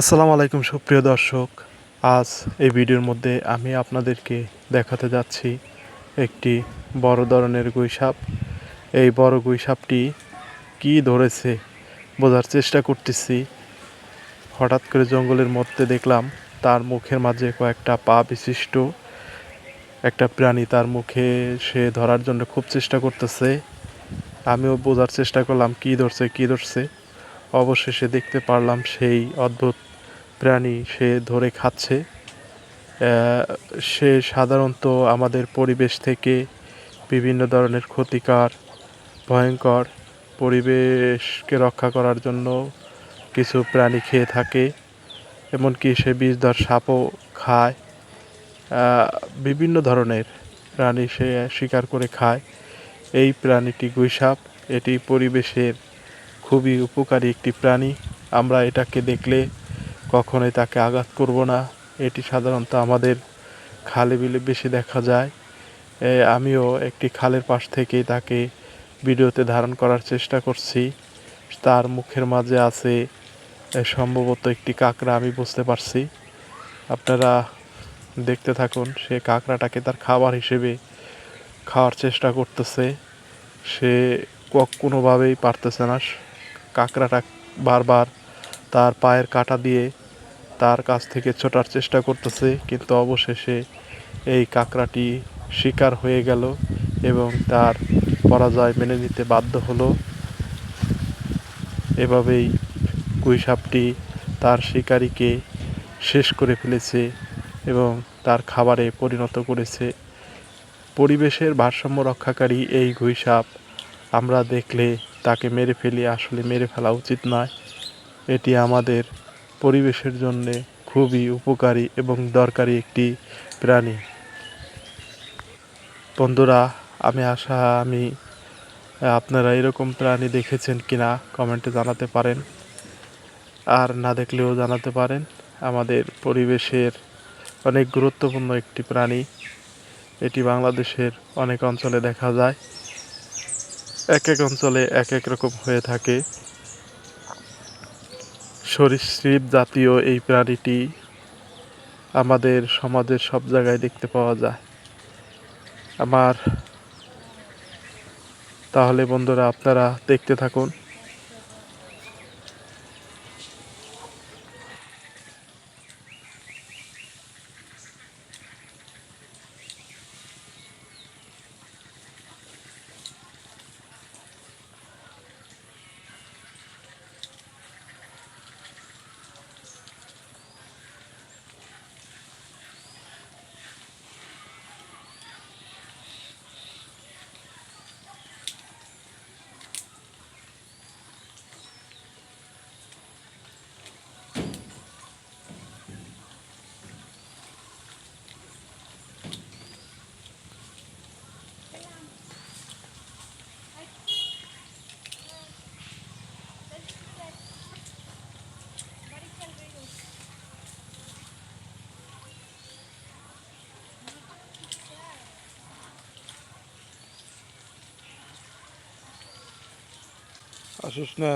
আসসালামু আলাইকুম, সুপ্রিয় দর্শক। আজ এই ভিডিওর মধ্যে আমি আপনাদেরকে দেখাতে যাচ্ছি একটি বড় ধরনের গুইসাপ। এই বড় গুইসাপটি কি ধরেছে বোঝার চেষ্টা করতেছি। হঠাৎ করে জঙ্গলের মধ্যে দেখলাম, তার মুখের মাঝে কয়েকটা পা বিশিষ্ট একটা প্রাণী, তার মুখে সে ধরার জন্য খুব চেষ্টা করতেছে। আমিও বোঝার চেষ্টা করলাম, কি ধরছে কি ধরছে? অবশেষে দেখতে পারলাম সেই অদ্ভুত প্রাণী সে ধরে খাচ্ছে। সে সাধারণত আমাদের পরিবেশ থেকে বিভিন্ন ধরনের ক্ষতিকর, ভয়ঙ্কর পরিবেশকে রক্ষা করার জন্য কিছু প্রাণী খেয়ে থাকে, এমনকি সে বিষধর সাপও খায়। বিভিন্ন ধরনের প্রাণী সে শিকার করে খায়। এই প্রাণীটি গুইসাপ, এটি পরিবেশের খুবই উপকারী একটি প্রাণী। আমরা এটাকে দেখলে কখনোই তাকে আঘাত করব না। এটি সাধারণত আমাদের খালে বিলে বেশি দেখা যায়। আমিও একটি খালের পাশ থেকেই তাকে ভিডিওতে ধারণ করার চেষ্টা করছি। তার মুখের মাঝে আছে সম্ভবত একটি কাঁকড়া, আমি বুঝতে পারছি। আপনারা দেখতে থাকুন, সে কাঁকড়াটাকে তার খাবার হিসেবে খাওয়ার চেষ্টা করতেছে। সে কোনোভাবেই পারতেছে না। কাঁকড়াটা বারবার তার পায়ের কাটা দিয়ে তার কাছ থেকে ছোটার চেষ্টা করতেছে, কিন্তু অবশেষে এই কাঁকড়াটি শিকার হয়ে গেল এবং তার পরাজয় মেনে নিতে বাধ্য হলো। এভাবেই গুইসাপটি তার শিকারীকে শেষ করে ফেলেছে এবং তার খাবারে পরিণত করেছে। পরিবেশের ভারসাম্য রক্ষাকারী এই গুইসাপ আমরা দেখলে তাকে মেরে ফেলি, আসলে মেরে ফেলা উচিত নয়। এটি আমাদের পরিবেশের জন্যে খুবই উপকারী এবং দরকারি একটি প্রাণী। বন্ধুরা, আমি আশা, আমি, আপনারা এরকম প্রাণী দেখেছেন কিনা কমেন্টে জানাতে পারেন। আর না দেখলেও জানাতে পারেন, আমাদের পরিবেশের অনেক গুরুত্বপূর্ণ একটি প্রাণী। এটি বাংলাদেশের অনেক অঞ্চলে দেখা যায়। এক এক অঞ্চলে এক এক রকম হয়ে থাকে। সরীসৃপ জাতীয় এই প্রাণীটি আমাদের সমাজের সব জায়গায় দেখতে পাওয়া যায়। আমার তাহলে বন্ধুরা আপনারা দেখতে থাকুন। আসিস না